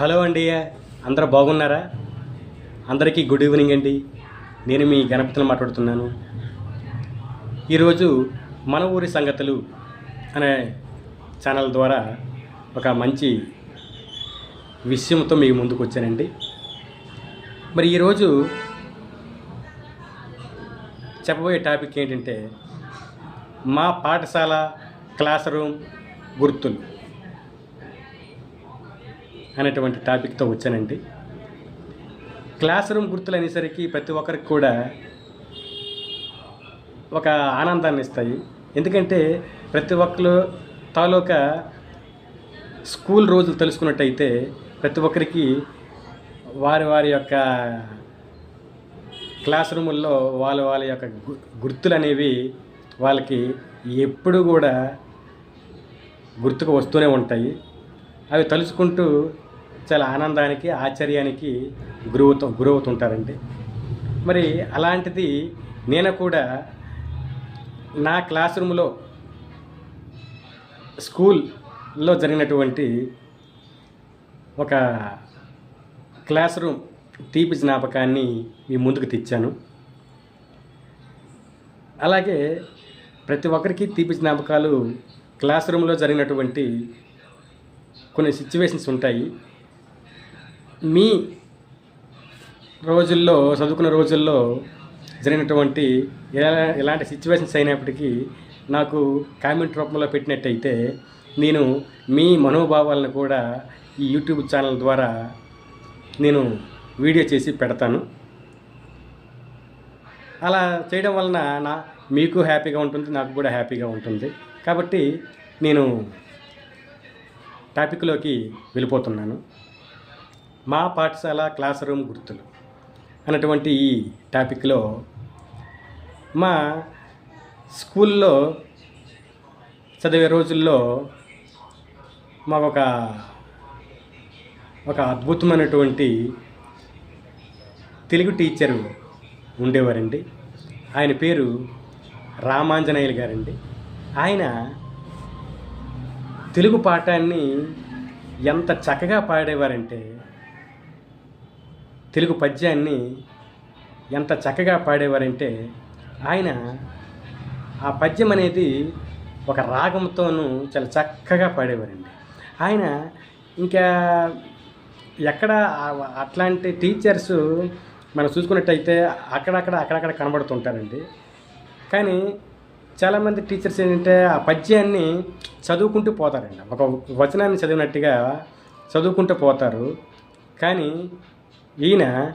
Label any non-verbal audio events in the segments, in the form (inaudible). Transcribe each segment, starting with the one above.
Hello అండి. అందరూ బాగున్నారా? అందరికీ గుడ్ ఈవినింగ్ అండి. నేను మీ గణపతిని మాట్లాడుతున్నాను. ఈరోజు మన ఊరి సంగతులు అనే ఛానల్ ద్వారా ఒక మంచి విషయంతో మీ ముందుకు వచ్చానండి. మరి ఈరోజు చెప్పబోయే టాపిక్ ఏంటంటే మా పాఠశాల క్లాస్ రూమ్ గుర్తులు. అనేటువంటి టాపిక్తో వచ్చానండి. క్లాస్ రూమ్ గుర్తులు అనేసరికి ప్రతి ఒక్కరికి కూడా ఒక ఆనందాన్ని ఇస్తాయి. ఎందుకంటే ప్రతి ఒక్కరు తాలూకా స్కూల్ రోజులు తెలుసుకున్నట్టయితే ప్రతి ఒక్కరికి వారి వారి యొక్క క్లాస్ రూముల్లో వాళ్ళ వాళ్ళ యొక్క గు- గుర్తులు అనేవి వాళ్ళకి ఎప్పుడు కూడా గుర్తుకు వస్తూనే ఉంటాయి. అవి తలుచుకుంటూ చాలా ఆనందానికి ఆశ్చర్యానికి గురవుతూ గురవుతుంటారండి. మరి అలాంటిది నేను కూడా నా క్లాస్ రూమ్లో స్కూల్లో జరిగినటువంటి ఒక క్లాస్ రూమ్ తీపి జ్ఞాపకాన్ని మీ ముందుకు తెచ్చాను. అలాగే ప్రతి ఒక్కరికి తీపి జ్ఞాపకాలు క్లాస్ రూమ్లో జరిగినటువంటి కొన్ని సిచ్యువేషన్స్ ఉంటాయి. మీ రోజుల్లో చదువుకున్న రోజుల్లో జరిగినటువంటి ఎలా ఎలాంటి సిచ్యువేషన్స్ అయినప్పటికీ నాకు కామెంట్ రూపంలో పెట్టినట్టయితే నేను మీ మనోభావాలను కూడా ఈ యూట్యూబ్ ఛానల్ ద్వారా నేను వీడియో చేసి పెడతాను. అలా చేయడం వలన నా మీకు హ్యాపీగా ఉంటుంది నాకు కూడా హ్యాపీగా ఉంటుంది. కాబట్టి నేను టాపిక్లోకి వెళ్ళిపోతున్నాను. మా పాఠశాల క్లాస్ రూమ్ గుర్తులు అన్నటువంటి ఈ టాపిక్లో మా స్కూల్లో చదివే రోజుల్లో మాకు ఒక ఒక అద్భుతమైనటువంటి తెలుగు టీచరు ఉండేవారండి. ఆయన పేరు రామాంజనేయులు గారండి. ఆయన తెలుగు పాఠాన్ని ఎంత చక్కగా పాడేవారంటే తెలుగు పద్యాన్ని ఎంత చక్కగా పాడేవారంటే ఆయన ఆ పద్యం అనేది ఒక రాగంతోనూ చాలా చక్కగా పాడేవారండి. ఆయన ఇంకా ఎక్కడ అట్లాంటి టీచర్స్ మనం చూసుకున్నట్టయితే అక్కడక్కడ అక్కడక్కడ కనబడుతుంటారండి. కానీ చాలామంది టీచర్స్ ఏంటంటే ఆ పద్యాన్ని చదువుకుంటూ పోతారండి. ఒక వచనాన్ని చదివినట్టుగా చదువుకుంటూ పోతారు. కానీ ఈయన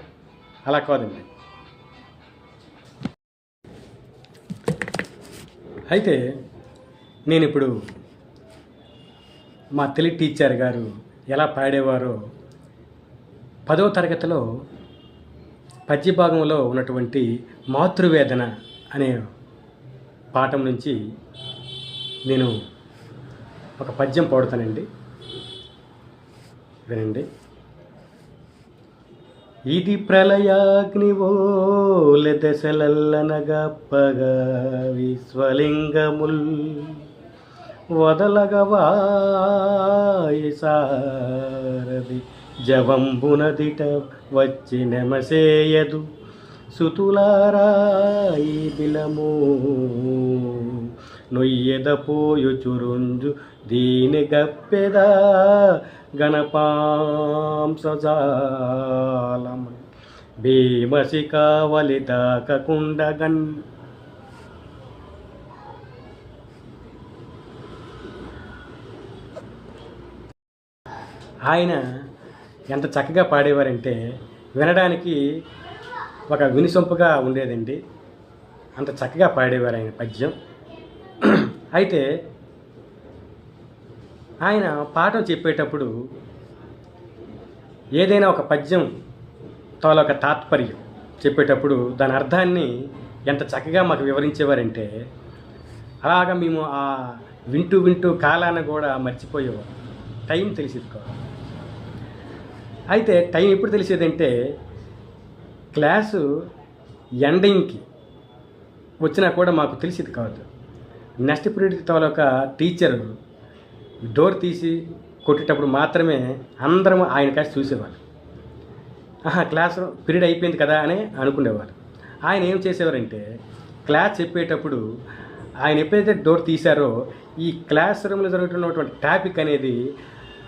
అలా కాదండి. అయితే నేను ఇప్పుడు మా తెలి టీచర్ గారు ఎలా పాడేవారో పదవ తరగతిలో పద్య భాగంలో ఉన్నటువంటి మాతృవేదన అనే పాఠం నుంచి నేను ఒక పద్యం పాడుతానండి. వినండి. ఇది ప్రళయాగ్నివోల దశలల్లనగప్పగా విశ్వలింగముల్ వదలగవాయి సారది జవంబునదిట వచ్చి నెమసేయదు సుతులారాయి బిలము నొయ్యెద చురుంజు దీని గప్పెద గణపాంసజాలము భీమసి కావలి దాకకుండగన్ ఆయన ఎంత చక్కగా పాడేవారంటే వినడానికి ఒక వినిసొంపుగా ఉండేదండి. అంత చక్కగా పాడేవారు ఆయన పద్యం. అయితే ఆయన పాఠం చెప్పేటప్పుడు ఏదైనా ఒక పద్యం తాలూక తాత్పర్యం చెప్పేటప్పుడు దాని అర్థాన్ని ఎంత చక్కగా మాకు వివరించేవారంటే అలాగా మేము ఆ వింటూ వింటూ కాలాన్ని కూడా మర్చిపోయేవారు. టైం తెలిసేది కాదు. అయితే టైం ఎప్పుడు తెలిసేదంటే క్లాసు ఎండింగ్కి వచ్చినా కూడా మాకు తెలిసేది కాదు. నెక్స్ట్ పీరియడ్ తాలూకా టీచర్ డోర్ తీసి కొట్టేటప్పుడు మాత్రమే అందరం ఆయన కాసి చూసేవాళ్ళు. ఆహా క్లాస్ పీరియడ్ అయిపోయింది కదా అని అనుకునేవారు ఆయన ఏం చేసేవారంటే క్లాస్ చెప్పేటప్పుడు ఆయన ఎప్పుడైతే డోర్ తీశారో ఈ క్లాస్ రూమ్లో జరుగుతున్నటువంటి టాపిక్ అనేది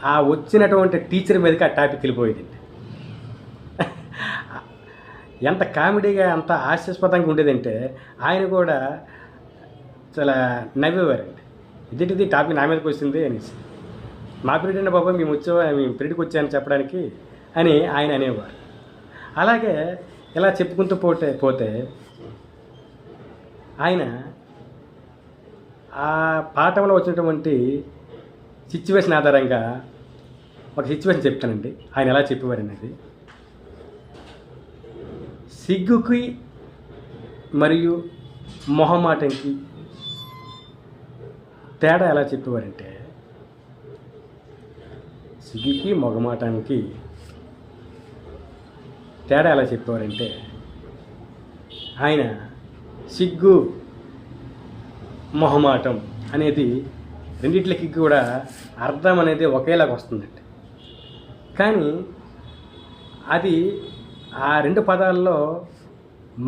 ఆ వచ్చినటువంటి టీచర్ మీదకి ఆ టాపిక్ వెళ్ళిపోయేదండి. (laughs) ఎంత కామెడీగా అంత హాస్యాస్పదంగా ఉండేదంటే ఆయన కూడా చాలా నవ్వేవారండి ఇదేంటిది టాపిక్ నా మీదకి వచ్చింది అనేసి. మా పీరియడ్ అయిన బాబా మేము వచ్చా మేము పీరియడ్కి వచ్చాయని చెప్పడానికి అని ఆయన అనేవారు. అలాగే ఇలా చెప్పుకుంటూ పోతే పోతే ఆయన ఆ పాఠంలో వచ్చినటువంటి సిచ్యువేషన్ ఆధారంగా ఒక సిచ్యువేషన్ చెప్తానండి. ఆయన ఎలా చెప్పేవారు అనేది. సిగ్గుకి మరియు మొహమాటంకి తేడా ఎలా చెప్పేవారంటే సిగ్గుకి మగమాటానికి తేడా ఎలా చెప్పేవారంటే ఆయన సిగ్గు మొహమాటం అనేది రెండిట్లకి కూడా అర్థం అనేది ఒకేలాగా వస్తుందండి. కానీ అది ఆ రెండు పదాల్లో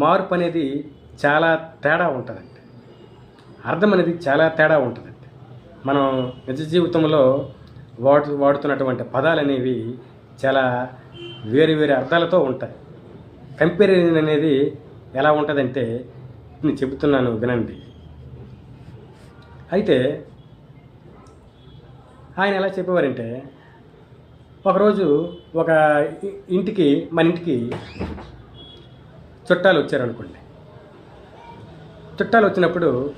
మార్పు అనేది చాలా తేడా ఉంటుందండి. అర్థం అనేది చాలా తేడా ఉంటుంది. మనం నిజ జీవితంలో వాడు వాడుతున్నటువంటి పదాలు అనేవి చాలా వేరు వేరు అర్థాలతో ఉంటాయి. కంపారిజన్ అనేది ఎలా ఉంటుందంటే నేను చెబుతున్నాను వినండి. అయితే ఆయన ఎలా చెప్పేవారంటే ఒకరోజు ఒక ఇంటికి మన ఇంటికి చుట్టాలు వచ్చారనుకోండి. చుట్టాలు వచ్చినప్పుడు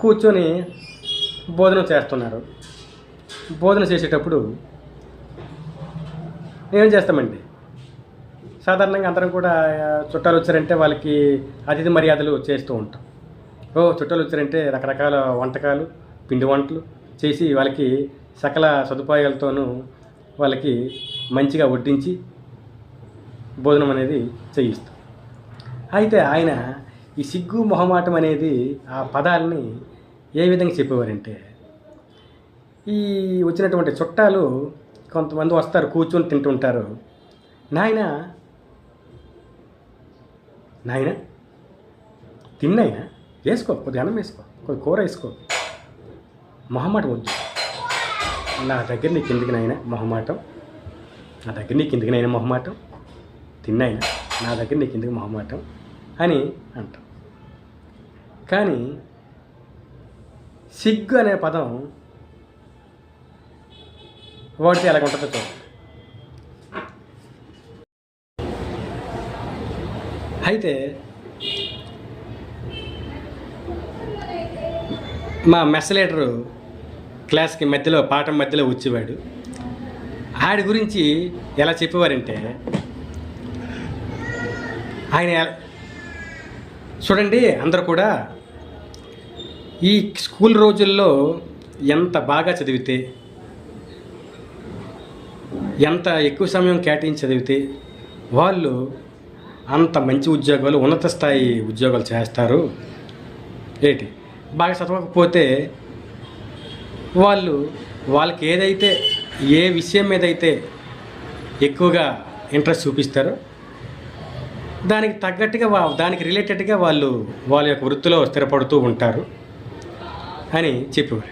కూర్చొని భోజనం చేస్తున్నారు. భోజనం చేసేటప్పుడు ఏం చేస్తామండి? సాధారణంగా అందరం కూడా చుట్టాలు వచ్చారంటే వాళ్ళకి అతిథి మర్యాదలు చేస్తూ ఉంటాం. ఓ చుట్టాలు వచ్చారంటే రకరకాల వంటకాలు పిండి వంటలు చేసి వాళ్ళకి సకల సదుపాయాలతోనూ వాళ్ళకి మంచిగా వడ్డించి భోజనం అనేది చేయిస్తాం. అయితే ఆయన ఈ సిగ్గు మొహమాటం అనేది ఆ పదాలని ఏ విధంగా చెప్పేవారంటే ఈ వచ్చినటువంటి చుట్టాలు కొంతమంది వస్తారు కూర్చొని తింటుంటారు. నాయన నాయన తిన్నాయన వేసుకో కొద్దిగా అన్నం వేసుకో కొద్ది కూర వేసుకో. మొహమాటం వద్దు. నా దగ్గర నీకు ఎందుకు నాయన మొహమాటం నా దగ్గర నీకు ఎందుకు నాయన మొహమాటం తిన్నాయినా నా దగ్గర నీకు ఎందుకు మొహమాటం అని అంటాం. కానీ సిగ్గు అనే పదం వాడితే ఎలా ఉంటుందో చూడండి అయితే మా మెస్ క్లాస్కి మధ్యలో పాఠం మధ్యలో వచ్చేవాడు. ఆడి గురించి ఎలా చెప్పేవారంటే ఆయన చూడండి అందరూ కూడా ఈ స్కూల్ రోజుల్లో ఎంత బాగా చదివితే ఎంత ఎక్కువ సమయం కేటాయించి చదివితే వాళ్ళు అంత మంచి ఉద్యోగాలు ఉన్నత స్థాయి ఉద్యోగాలు చేస్తారు. ఏంటి? బాగా చదవకపోతే వాళ్ళు వాళ్ళకి ఏదైతే ఏ విషయం మీద అయితే ఎక్కువగా ఇంట్రెస్ట్ చూపిస్తారో దానికి తగ్గట్టుగా వా- దానికి రిలేటెడ్గా వాళ్ళు వాళ్ళ యొక్క వృత్తిలో స్థిరపడుతూ ఉంటారు అని చెప్పేవారు.